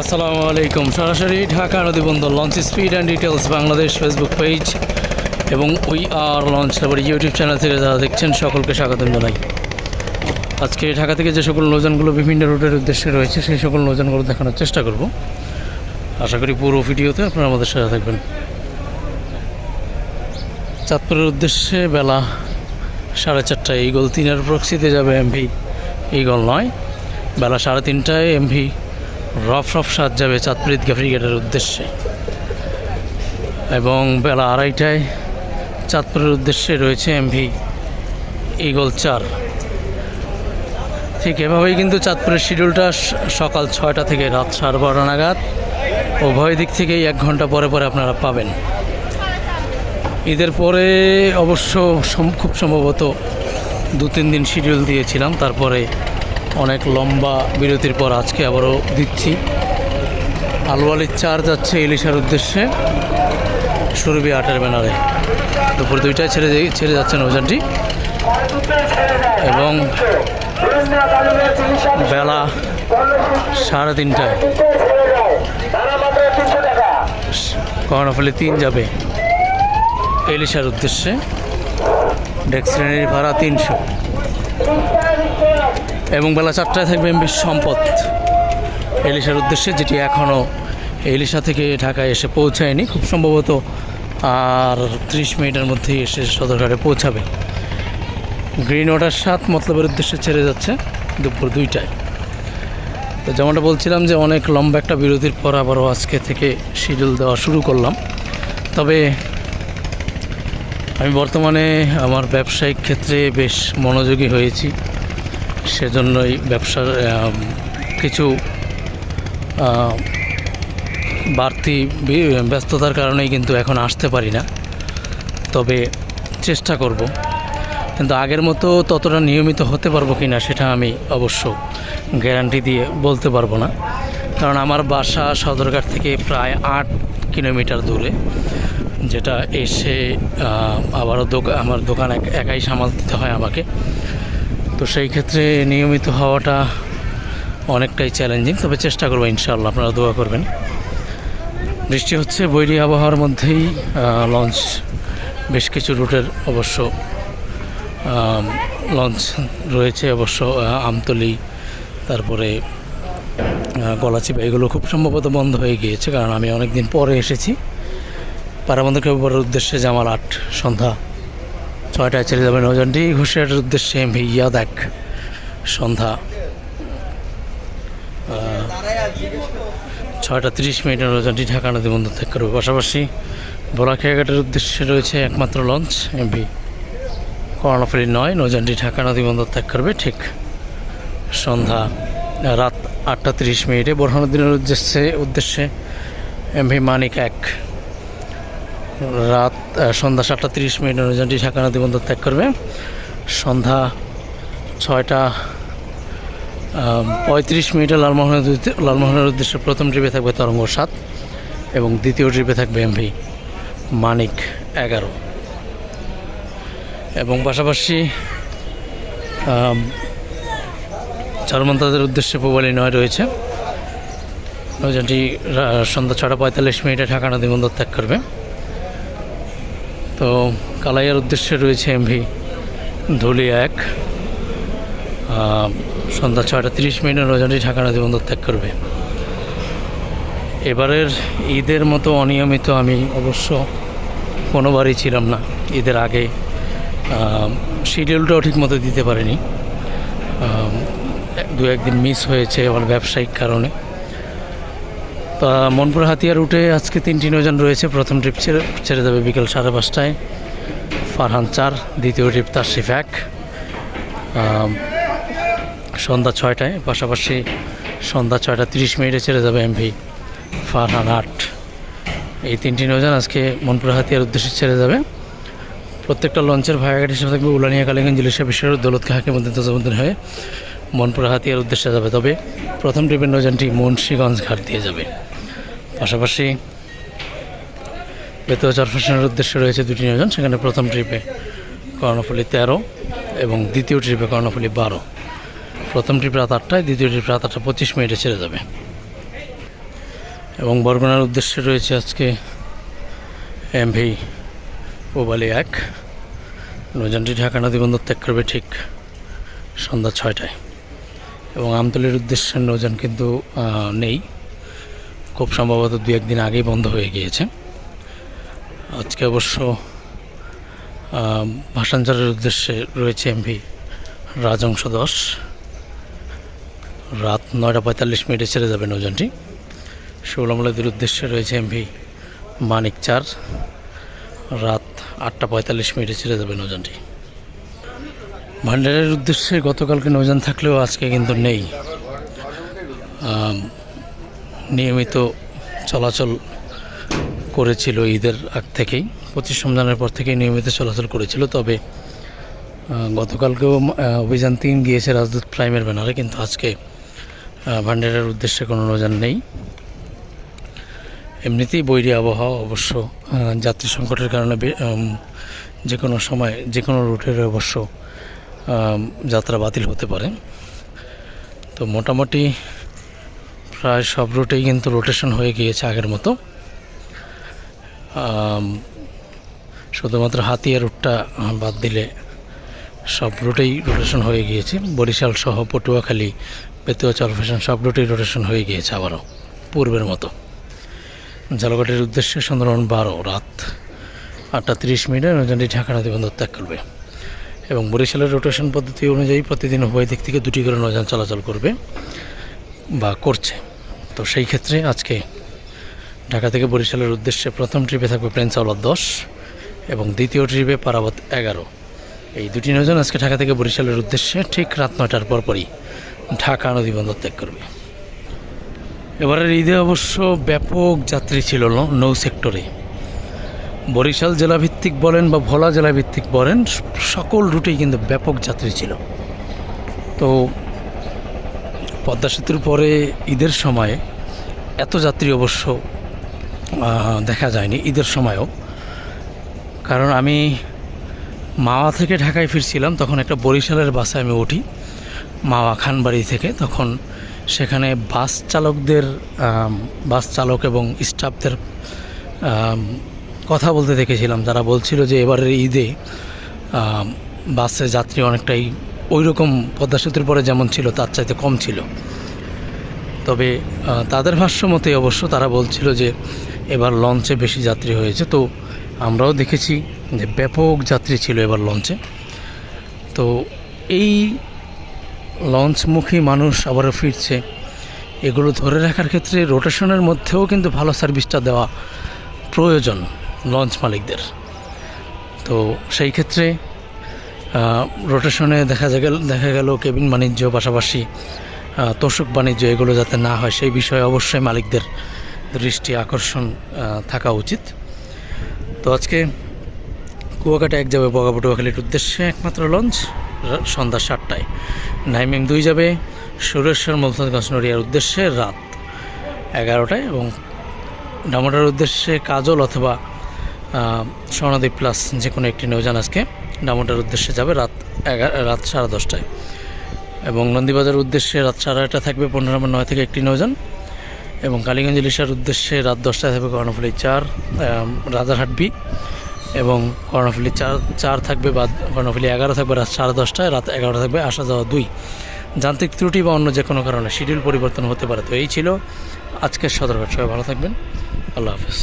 আসসালামু আলাইকুম। সরাসরি Dhaka নদীবন্দর launch speed and details Bangladesh Facebook page এবং উই আর লঞ্চ তারপরে ইউটিউব চ্যানেল থেকে যারা দেখছেন, সকলকে স্বাগতম জানাই। আজকে ঢাকা থেকে যে সকল নৌযানগুলো বিভিন্ন রুটের উদ্দেশ্যে রয়েছে, সেই সকল নৌযানগুলো দেখানোর চেষ্টা করব। আশা করি পুরো ভিডিওতে আপনারা আমাদের সাথে থাকবেন। চাঁদপুরের উদ্দেশ্যে বেলা সাড়ে চারটায় ইগল তিনের প্রক্সিতে যাবে এমভি ইগল নয়, বেলা সাড়ে তিনটায় এমভি রফ রফ সাজ যাবে চাঁদপুর ঈদগা উদ্দেশ্যে। এবং বেলা আড়াইটায় চাঁদপুরের উদ্দেশ্যে রয়েছে এমভি ইগল চার। ঠিক এভাবেই কিন্তু চাঁদপুরের শিডিউলটা সকাল ছয়টা থেকে রাত সাড়ে বারোটা নাগাদ। উভয় দিক থেকেই এক ঘণ্টা পরে পরে আপনারা পাবেন। ঈদের পরে অবশ্য খুব সম্ভবত দু তিন দিন শিডিউল দিয়েছিলাম, তারপরে অনেক লম্বা বিরতির পর আজকে আবারও দিচ্ছি। আলুয়ালির চার যাচ্ছে ইলিশার উদ্দেশ্যে। সুরভি আটের ব্যানারে। দুপুর দুইটায় ছেড়ে ছেড়ে যাচ্ছেন নৌযানটি এবং বেলা সাড়ে তিনটায়। কর্ণফুলি তিন যাবে এলিশার উদ্দেশ্যে। ডেক শ্রেণির ভাড়া তিনশো। এবং বেলা চারটায় থাকবে এমবি সম্পদ। এলিশার উদ্দেশ্যে, যেটি এখনও এলিশা থেকে ঢাকায় এসে পৌঁছায়নি, খুব সম্ভবত আর ত্রিশ মিনিটের মধ্যেই এসে সদরঘাটে পৌঁছাবে। গ্রিন ওয়াটার সাত, মতলবের উদ্দেশ্যে ছেড়ে যাচ্ছে দুপুর দুইটায়। তো যেমনটা বলছিলাম যে, অনেক লম্বা একটা বিরতির পর আবারও আজকে থেকে শিডিউল দেওয়া শুরু করলাম। তবে আমি বর্তমানে আমার ব্যবসায়িক ক্ষেত্রে বেশ মনোযোগী হয়েছি। সেজন্যই ব্যবসার কিছু বাড়তি ব্যস্ততার কারণেই কিন্তু এখন আসতে পারি না। তবে চেষ্টা করব। কিন্তু আগের মতো ততটা নিয়মিত হতে পারব কি না সেটা আমি অবশ্য গ্যারান্টি দিয়ে বলতে পারব না। কারণ আমার বাসা সদরঘাট থেকে প্রায় আট কিলোমিটার দূরে, যেটা এসে আবারও দোকান আমার দোকান এক- একাই সামাল দিতে হয় আমাকে। তো সেই ক্ষেত্রে নিয়মিত হওয়াটা অনেকটাই চ্যালেঞ্জিং তবে চেষ্টা করব ইনশাআল্লাহ, আপনারা দোয়া করবেন। বৃষ্টি হচ্ছে, বৈরী আবহাওয়ার মধ্যেই লঞ্চ বেশ কিছু রুটের অবশ্য লঞ্চ রয়েছে, অবশ্য আমতলি, তারপরে গলাচিপা, এগুলো খুব সম্ভবত বন্ধ হয়ে গিয়েছে, কারণ আমি অনেক দিন পরে এসেছি। পারাবন্ধ কেবলের উদ্দেশ্যে জামাল আট সন্ধ্যা ছয়টায় ছেড়ে যাবে নৌজানটি ঘুষিয়াটের উদ্দেশ্যে এমভি ইয়াদাক সন্ধ্যা ছয়টা তিরিশ মিনিটের নৌজানটি ঢাকা নদী বন্দর ত্যাগ করবে। পাশাপাশি ভোলাখিয়াঘাটের উদ্দেশ্যে রয়েছে একমাত্র লঞ্চ এমভি কর্ণফুলি নয় নৌজানটি ঢাকা নদী বন্দর ত্যাগ করবে ঠিক সন্ধ্যা রাত আটটা তিরিশ মিনিটে। বোরহানুদ্দিনের উদ্দেশ্যে উদ্দেশ্যে এমভি মানিক এক। রাত সন্ধ্যা সাতটা তিরিশ মিনিট নৌযানটি ঢাকা নদী বন্দর ত্যাগ করবে। সন্ধ্যা ছয়টা পঁয়ত্রিশ মিনিটে লালমোহনের লালমোহনের উদ্দেশ্যে প্রথম ট্রিপে থাকবে তরঙ্গ সাত এবং দ্বিতীয় ট্রিপে থাকবে এমভি মানিক এগারো। এবং পাশাপাশি চারমন্তাদের উদ্দেশ্যে পোবালি নয় রয়েছে। নৌযানটি সন্ধ্যা ছটা পঁয়তাল্লিশ মিনিটে ঢাকা নদী বন্দর ত্যাগ করবে। তো কালাইয়ার উদ্দেশ্যে রয়েছে এমভি ধুলি এক। সন্ধ্যা ছয়টা তিরিশ মিনিটে নৌযানটি ঢাকা নদী বন্দর ত্যাগ করবে। এবারের ঈদের মতো অনিয়মিত আমি অবশ্য কোনোবারই ছিলাম না। ঈদের আগে শিডিউলটাও ঠিক মতো দিতে পারিনি। দু একদিন মিস হয়েছে আমার ব্যবসায়িক কারণে। মনপুর হাতিয়া রুটে আজকে তিনটি নৌযান রয়েছে। প্রথম ট্রিপ ছেড়ে ছেড়ে যাবে বিকেল সাড়ে পাঁচটায়। ফারহান চার, দ্বিতীয় ট্রিপ তাশরিফ এক। সন্ধ্যা ছয়টায়, পাশাপাশি সন্ধ্যা ছয়টা তিরিশ মিনিটে ছেড়ে যাবে এমভি ফারহান আট। এই তিনটি নৌযান আজকে মনপুর হাতিয়ার উদ্দেশ্যে ছেড়ে যাবে। প্রত্যেকটা লঞ্চের ভাগাঘাট হিসেবে থাকবে উলানিয়া, কালীগঞ্জ ইলিশা বিশ্বের দৌলত খাহাকে মধ্যে তজাবুদ্দিন হয়ে। মনপুর হাতিয়ার উদ্দেশ্যে যাবে, তবে প্রথম ট্রিপের নৌযানটি মুন্সীগঞ্জ ঘাট দিয়ে যাবে। পাশাপাশি বেতুয়া চরফেশনের উদ্দেশ্যে রয়েছে দুটি নৌযান, সেখানে প্রথম ট্রিপে কর্ণফুলি তেরো এবং দ্বিতীয় ট্রিপে কর্ণফুলি বারো। প্রথম ট্রিপ রাত আটটায়, দ্বিতীয় ট্রিপ রাত আটটা পঁচিশ মিনিটে ছেড়ে যাবে। এবং বরগুনার উদ্দেশ্যে রয়েছে আজকে এমভি ওবালি এক। নৌযানটি ঢাকা নদী বন্দর ত্যাগ করবে ঠিক সন্ধ্যা ছয়টায়। এবং আমতলির উদ্দেশ্যে নৌযান কিন্তু নেই। খুব সম্ভবত দু একদিন আগেই বন্ধ হয়ে গিয়েছে। আজকে অবশ্য আহ, ভাষাঞ্চলের উদ্দেশ্যে রয়েছে এমভি রাজংশ দশ। রাত নয়টা পঁয়তাল্লিশ মিনিটে ছেড়ে যাবে নৌযানটি। শৌলামলাদের উদ্দেশ্যে রয়েছে এমভি মানিক চার। রাত আটটা পঁয়তাল্লিশ মিনিটে ছেড়ে যাবে নৌযানটি। ভান্ডারের উদ্দেশ্যে গতকালকে নৌযান থাকলেও আজকে কিন্তু নেই। নিয়মিত চলাচল করেছিল ঈদের আগ থেকেই, পঁচিশ রমজানের পর থেকেই নিয়মিত চলাচল করেছিল। তবে গতকালকেও অভিযান তিন গিয়েছে রাজদূত প্রাইমের ব্যানারে, কিন্তু আজকে ভান্ডারের উদ্দেশ্যে কোনো নৌযান নেই। এমনিতেই বৈরী আবহাওয়া অবশ্য যাত্রী সংকটের কারণে যে কোনো সময় যে কোনো রুটের অবশ্য যাত্রা বাতিল হতে পারে। তো মোটামুটি প্রায় সব রুটেই কিন্তু রোটেশন হয়ে গিয়েছে আগের মতো। শুধুমাত্র হাতিয়া রুটটা বাদ দিলে সব রুটেই রোটেশন হয়ে গিয়েছে। বরিশাল সহ পটুয়াখালী, বেতুয়া চরফেশন সব রুটেই রোটেশন হয়ে গিয়েছে আবারও, পূর্বের মতো। ঝালকাঠির উদ্দেশ্যে সুন্দরবন বারো, রাত আটটা তিরিশ মিনিটে নৌযানটি ঢাকা নদী ত্যাগ করবে। এবং বরিশালের রোটেশন পদ্ধতি অনুযায়ী প্রতিদিন উভয় দিক থেকে দুটি করে নৌযান চলাচল করবে বা করছে। তো সেই ক্ষেত্রে আজকে ঢাকা থেকে বরিশালের উদ্দেশ্যে প্রথম ট্রিপে থাকবে প্লেন চাওলার দশ এবং দ্বিতীয় ট্রিপে পারাবত এগারো। এই দুটি নৌযান আজকে ঢাকা থেকে বরিশালের উদ্দেশ্যে ঠিক রাত নয়টার পরপরই ঢাকা নদী বন্দর ত্যাগ করবে। এবারের ঈদে অবশ্য ব্যাপক যাত্রী ছিল নৌ সেক্টরে। বরিশাল জেলাভিত্তিক বলেন বা ভোলা জেলাভিত্তিক বলেন, সকল রুটেই কিন্তু ব্যাপক যাত্রী ছিল। তো পদ্মা সেতুর পরে ঈদের সময়ে এত যাত্রী অবশ্য দেখা যায়নি ঈদের সময়ও। কারণ আমি মাওয়া থেকে ঢাকায় ফিরছিলাম, তখন একটা বরিশালের বাসে আমি উঠি, মাওয়া খানবাড়ি থেকে। তখন সেখানে বাস চালকদের বাস চালক এবং স্টাফদের কথা বলতে দেখেছিলাম, যারা বলছিল যে এবারের ঈদে বাসে যাত্রী অনেকটাই ওই রকম পদ্মা সেতুর পরে যেমন ছিল, তার চাইতে কম ছিল। তবে তাদের ভাষ্য মতে অবশ্য তারা বলছিল যে এবার লঞ্চে বেশি যাত্রী হয়েছে। তো আমরাও দেখেছি যে ব্যাপক যাত্রী ছিল এবার লঞ্চে। তো এই লঞ্চমুখী মানুষ আবারও ফিরছে, এগুলো ধরে রাখার ক্ষেত্রে রোটেশনের মধ্যেও কিন্তু ভালো সার্ভিসটা দেওয়া প্রয়োজন। লঞ্চ মালিকদের। তো সেই ক্ষেত্রে রোটেশনে দেখা গেল দেখা গেল কেবিন বাণিজ্য পাশাপাশি তোষক বাণিজ্য এগুলো যাতে না হয়, সেই বিষয়ে অবশ্যই মালিকদের দৃষ্টি আকর্ষণ থাকা উচিত। তো আজকে কুয়াকাটা এক যাবে বগাপটুয়াখালীর উদ্দেশ্যে একমাত্র লঞ্চ সন্ধ্যা সাতটায়। নাইমিং দুই যাবে, সুরেশ্বর মলতানগঞ্জ নড়িয়ার উদ্দেশ্যে রাত এগারোটায় এবং ডামোটার উদ্দেশ্যে কাজল অথবা স্বর্ণদ্বীপ প্লাস যে কোনো একটি নৌযান আজকে ডামোটার উদ্দেশ্যে যাবে রাত এগারো রাত সাড়ে দশটায়। এবং নন্দীবাজার উদ্দেশ্যে রাত সাড়ে আটটা থাকবে পনেরো নম্বর নয় থেকে একটি নৌযান এবং কালীগঞ্জ ইলিশার উদ্দেশ্যে রাত দশটায় থাকবে কর্ণফুলি চার রাজারহাট বি। এবং কর্ণফুলি চার চার থাকবে বা কর্ণফুলি এগারো থাকবে রাত সাড়ে দশটায়, রাত এগারোটা থাকবে আসা যাওয়া দুই। যান্ত্রিক ত্রুটি বা অন্য যে কোনো কারণে শিডিউল পরিবর্তন হতে পারে। তো এই ছিল আজকের সদরঘাট সবাই ভালো থাকবেন। আল্লাহ হাফেজ।